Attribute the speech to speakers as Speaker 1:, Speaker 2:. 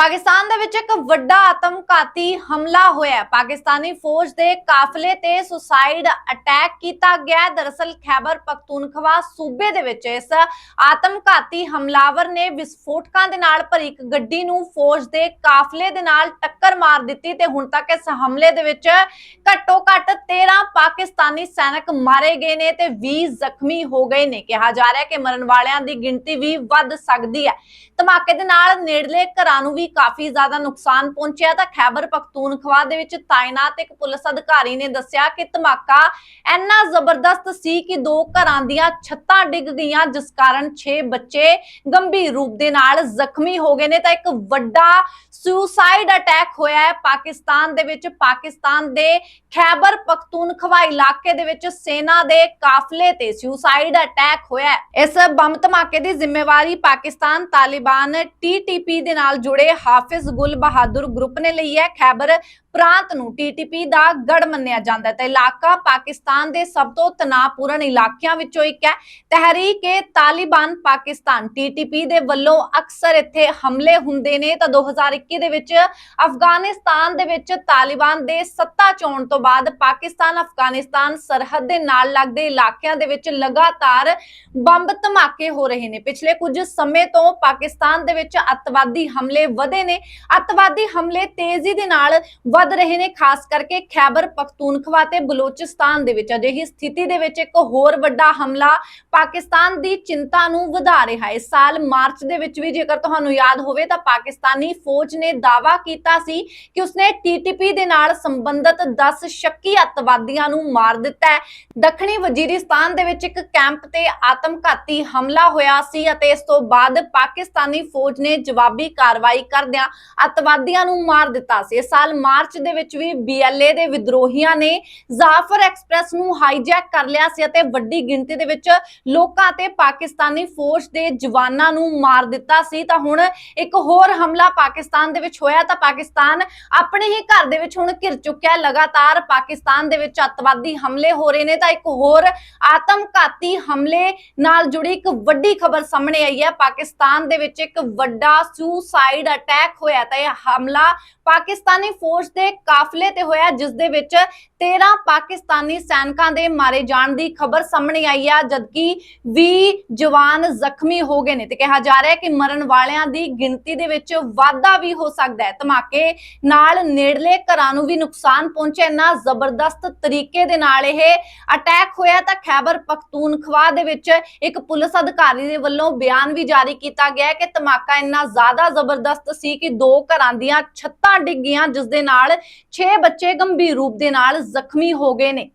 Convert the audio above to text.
Speaker 1: ਪਾਕਿਸਤਾਨ ਦੇ ਵਿੱਚ ਇੱਕ ਵੱਡਾ ਆਤਮਘਾਤੀ ਹਮਲਾ ਹੋਇਆ ਪਾਕਿਸਤਾਨੀ ਫੌਜ ਦੇ ਕਾਫਲੇ ਤੇ ਸੁਸਾਈਡ ਅਟੈਕ ਕੀਤਾ ਗਿਆ ਦਰਅਸਲ ਖੈਬਰ ਪਖਤੂਨਖਵਾ ਸੂਬੇ ਦੇ ਵਿੱਚ ਇਸ ਆਤਮਘਾਤੀ ਹਮਲਾਵਰ ਨੇ ਵਿਸਫੋਟਕਾਂ ਦੇ ਨਾਲ ਭਰੀ ਇੱਕ ਗੱਡੀ ਨੂੰ ਫੌਜ ਦੇ ਕਾਫਲੇ ਦੇ ਨਾਲ ਟੱਕਰ ਮਾਰ ਦਿੱਤੀ ਤੇ ਹੁਣ ਤੱਕ ਇਸ ਹਮਲੇ ਦੇ ਵਿੱਚ ਘੱਟੋ ਘੱਟ 13 ਪਾਕਿਸਤਾਨੀ ਸੈਨਿਕ ਮਾਰੇ ਗਏ ਨੇ ਤੇ 20 ਜ਼ਖਮੀ ਹੋ ਗਏ ਨੇ। ਕਿਹਾ ਜਾ ਰਿਹਾ ਹੈ ਕਿ ਮਰਨ ਵਾਲਿਆਂ ਦੀ ਗਿਣਤੀ ਵੀ ਵੱਧ ਸਕਦੀ ਹੈ। ਧਮਾਕੇ ਦੇ ਨਾਲ ਨੇੜਲੇ ਘਰਾਂ ਨੂੰ ਵੀ ਕਾਫੀ ਜ਼ਿਆਦਾ ਨੁਕਸਾਨ ਪਹੁੰਚਿਆ ਤਾਂ ਖੈਬਰ ਪਖਤੂਨਖਵਾ ਦੇ ਵਿੱਚ ਤਾਇਨਾਤ ਇੱਕ ਪੁਲਿਸ ਅਧਿਕਾਰੀ ਨੇ ਦੱਸਿਆ ਕਿ ਧਮਾਕਾ ਇੰਨਾ ਜ਼ਬਰਦਸਤ ਸੀ ਕਿ ਦੋ ਘਰਾਂ ਦੀਆਂ ਛੱਤਾਂ ਡਿੱਗ ਗਈਆਂ, ਜਿਸ ਕਾਰਨ 6 ਬੱਚੇ ਗੰਭੀਰ ਰੂਪ ਦੇ ਨਾਲ ਜ਼ਖਮੀ ਹੋ ਗਏ ਨੇ। ਤਾਂ ਇੱਕ ਵੱਡਾ ਸੁਸਾਈਡ ਅਟੈਕ ਹੋਇਆ ਹੈ ਪਾਕਿਸਤਾਨ ਦੇ ਵਿੱਚ। ਪਾਕਿਸਤਾਨ ਦੇ ਖੈਬਰ ਪਖਤੂਨਖਵਾ ਇਲਾਕੇ ਦੇ ਵਿੱਚ ਸੈਨਾ ਦੇ ਕਾਫਲੇ ਤੇ ਸੁਸਾਈਡ ਅਟੈਕ ਹੋਇਆ ਇਸ ਬੰਬ ਧਮਾਕੇ ਦੀ ਜ਼ਿੰਮੇਵਾਰੀ ਪਾਕਿਸਤਾਨ ਤਾਲਿਬਾਨ ਟੀਟੀਪੀ ਦੇ ਨਾਲ ਜੁੜੇ ਹਾਫਿਜ਼ ਗੁਲ ਬਹਾਦਰ ਗਰੁੱਪ ਨੇ ਲਈ ਹੈ। ਖੈਬਰ ਪ੍ਰਾਂਤ ਨੂੰ ਟੀਟੀਪੀ ਦਾ ਗੜ ਮੰਨਿਆ ਜਾਂਦਾ ਹੈ। ਤੇ ਇਲਾਕਾ ਪਾਕਿਸਤਾਨ ਦੇ ਸਭ ਤੋਂ ਤਣਾਅਪੂਰਨ ਇਲਾਕਿਆਂ ਵਿੱਚੋਂ ਇੱਕ ਹੈ। ਤਹਿਰੀਕ-ਏ ਤਾਲਿਬਾਨ ਪਾਕਿਸਤਾਨ। ਟੀਟੀਪੀ ਦੇ ਵੱਲੋਂ ਅਕਸਰ ਇੱਥੇ ਹਮਲੇ ਹੁੰਦੇ ਨੇ। ਤਾਂ 2021 ਦੇ ਵਿੱਚ ਅਫਗਾਨਿਸਤਾਨ ਦੇ ਵਿੱਚ ਤਾਲਿਬਾਨ ਦੇ ਸੱਤਾ ਚੋਣ ਤੋਂ ਬਾਅਦ ਪਾਕਿਸਤਾਨ, ਅਫਗਾਨਿਸਤਾਨ ਸਰਹੱਦ ਦੇ ਨਾਲ ਲੱਗਦੇ ਇਲਾਕਿਆਂ ਦੇ ਵਿੱਚ ਲਗਾਤਾਰ ਬੰਬ ਧਮਾਕੇ ਹੋ ਰਹੇ ਨੇ। ਪਿਛਲੇ ਕੁਝ ਸਮੇਂ ਤੋਂ ਪਾਕਿਸਤਾਨ ਦੇ ਵਿੱਚ ਅੱਤਵਾਦੀ ਹਮਲੇ ਵਧੇ ਨੇ। ਅੱਤਵਾਦੀ ਹਮਲੇ ਤੇਜ਼ੀ ਦੇ ਨਾਲ ਵੱਧ ਰਹੇ ਨੇ, ਖਾਸ ਕਰਕੇ ਖੈਬਰ ਪਖਤੂਨਖਵਾ ਤੇ ਬਲੋਚਿਸਤਾਨ ਦੇ ਵਿੱਚ। ਅਜਿਹੀ ਸਥਿਤੀ ਦੇ ਵਿੱਚ ਇੱਕ ਹੋਰ ਵੱਡਾ ਹਮਲਾ ਪਾਕਿਸਤਾਨ ਦੀ ਚਿੰਤਾ ਨੂੰ ਵਧਾ ਰਿਹਾ ਹੈ। ਇਸ ਸਾਲ ਮਾਰਚ ਦੇ ਵਿੱਚ ਵੀ ਜੇਕਰ ਤੁਹਾਨੂੰ ਯਾਦ ਹੋਵੇ ਤਾਂ ਪਾਕਿਸਤਾਨੀ ਫੌਜ ਨੇ ਦਾਅਵਾ ਕੀਤਾ ਸੀ ਕਿ ਉਸਨੇ ਟੀਟੀਪੀ ਦੇ ਨਾਲ ਸੰਬੰਧਿਤ 10 ਸ਼ੱਕੀ ਅੱਤਵਾਦੀਆਂ ਨੂੰ ਮਾਰ ਦਿੱਤਾ ਹੈ। ਦੱਖਣੀ ਵਜ਼ੀਰਿਸਤਾਨ ਦੇ ਵਿੱਚ ਇੱਕ ਕੈਂਪ ਤੇ ਆਤਮਘਾਤੀ ਹਮਲਾ ਹੋਇਆ ਸੀ ਅਤੇ ਇਸ ਤੋਂ ਬਾਅਦ ਪਾਕਿਸਤਾਨੀ ਫੌਜ ਨੇ ਜਵਾਬੀ ਕਾਰਵਾਈ ਕਰਦਿਆਂ ਅੱਤਵਾਦੀਆਂ ਨੂੰ ਮਾਰ ਦਿੱਤਾ ਸੀ। ਇਸ ਸਾਲ ਮਾਰਚ ਦੇ ਵਿੱਚ ਵੀ ਬੀਐਲਏ ਦੇ ਵਿਦਰੋਹੀਆਂ ਨੇ ਜ਼ਾਫਰ ਐਕਸਪ੍ਰੈਸ ਨੂੰ ਹਾਈਜੈਕ ਕਰ ਲਿਆ ਸੀ ਅਤੇ ਵੱਡੀ ਗਿਣਤੀ ਦੇ ਵਿੱਚ ਲੋਕਾਂ ਤੇ ਪਾਕਿਸਤਾਨੀ ਫੌਜ ਦੇ ਜਵਾਨਾਂ ਨੂੰ ਮਾਰ ਦਿੱਤਾ ਸੀ। ਤਾਂ ਹੁਣ ਇੱਕ ਹੋਰ ਹਮਲਾ ਪਾਕਿਸਤਾਨ ਦੇ ਵਿੱਚ ਹੋਇਆ ਤਾਂ ਪਾਕਿਸਤਾਨ ਆਪਣੇ ਹੀ ਘਰ ਦੇ ਵਿੱਚ ਹੁਣ ਘਿਰ ਚੁੱਕਿਆ ਲਗਾਤਾਰ ਪਾਕਿਸਤਾਨ ਦੇ ਵਿੱਚ ਅੱਤਵਾਦੀ ਹਮਲੇ ਹੋ ਰਹੇ ਨੇ। ਤਾਂ ਇੱਕ ਹੋਰ ਆਤਮਘਾਤੀ ਹਮਲੇ ਨਾਲ ਜੁੜੀ ਇੱਕ ਵੱਡੀ ਖਬਰ ਸਾਹਮਣੇ ਆਈ ਹੈ। ਪਾਕਿਸਤਾਨ ਦੇ ਵਿੱਚ ਇੱਕ ਵੱਡਾ ਸੁਸਾਈਡ ਅਟੈਕ ਹੋਇਆ ਤਾਂ ਇਹ ਹਮਲਾ ਪਾਕਿਸਤਾਨੀ ਫੌਜ ਦੇ ਕਾਫਲੇ ਤੇ ਹੋਇਆ ਜਿਸ ਦੇ ਵਿੱਚ 13 ਪਾਕਿਸਤਾਨੀ ਸੈਨਿਕਾਂ ਦੇ ਮਾਰੇ ਜਾਣ ਦੀ ਖਬਰ ਸਾਹਮਣੇ ਆਈ ਹੈ ਜਦਕਿ 20 ਜਵਾਨ ਜ਼ਖਮੀ ਹੋ ਗਏ ਨੇ ਤੇ ਕਿਹਾ ਜਾ ਰਿਹਾ ਹੈ ਕਿ ਮਰਨ ਵਾਲਿਆਂ ਦੀ ਗਿਣਤੀ ਦੇ ਵਿੱਚ ਵਾਧਾ ਵੀ ਹੋ ਸਕਦਾ ਹੈ। ਧਮਾਕੇ ਨਾਲ ਨੇੜਲੇ ਘਰਾਂ ਨੂੰ ਵੀ ਨੁਕਸਾਨ ਪਹੁੰਚਿਆ। ਇੰਨਾ ਜ਼ਬਰਦਸਤ ਤਰੀਕੇ ਦੇ ਨਾਲ ਇਹ ਅਟੈਕ ਹੋਇਆ ਤਾਂ ਖੈਬਰ ਪਖਤੂਨਖਵਾ ਦੇ ਵਿੱਚ ਇੱਕ ਪੁਲਿਸ ਅਧਿਕਾਰੀ ਦੇ ਵੱਲੋਂ ਬਿਆਨ ਵੀ ਜਾਰੀ ਕੀਤਾ ਗਿਆ ਕਿ ਧਮਾਕਾ ਇੰਨਾ ਜ਼ਿਆਦਾ ਜ਼ਬਰਦਸਤ ਸੀ ਕਿ ਦੋ ਘਰਾਂ ਦੀਆਂ ਛੱਤਾਂ ਡਿੱਗੀਆਂ, ਜਿਸ ਦੇ ਨਾਲ 6 ਬੱਚੇ ਗੰਭੀਰ ਰੂਪ ਦੇ ਨਾਲ ਜ਼ਖਮੀ ਹੋ ਗਏ ਨੇ।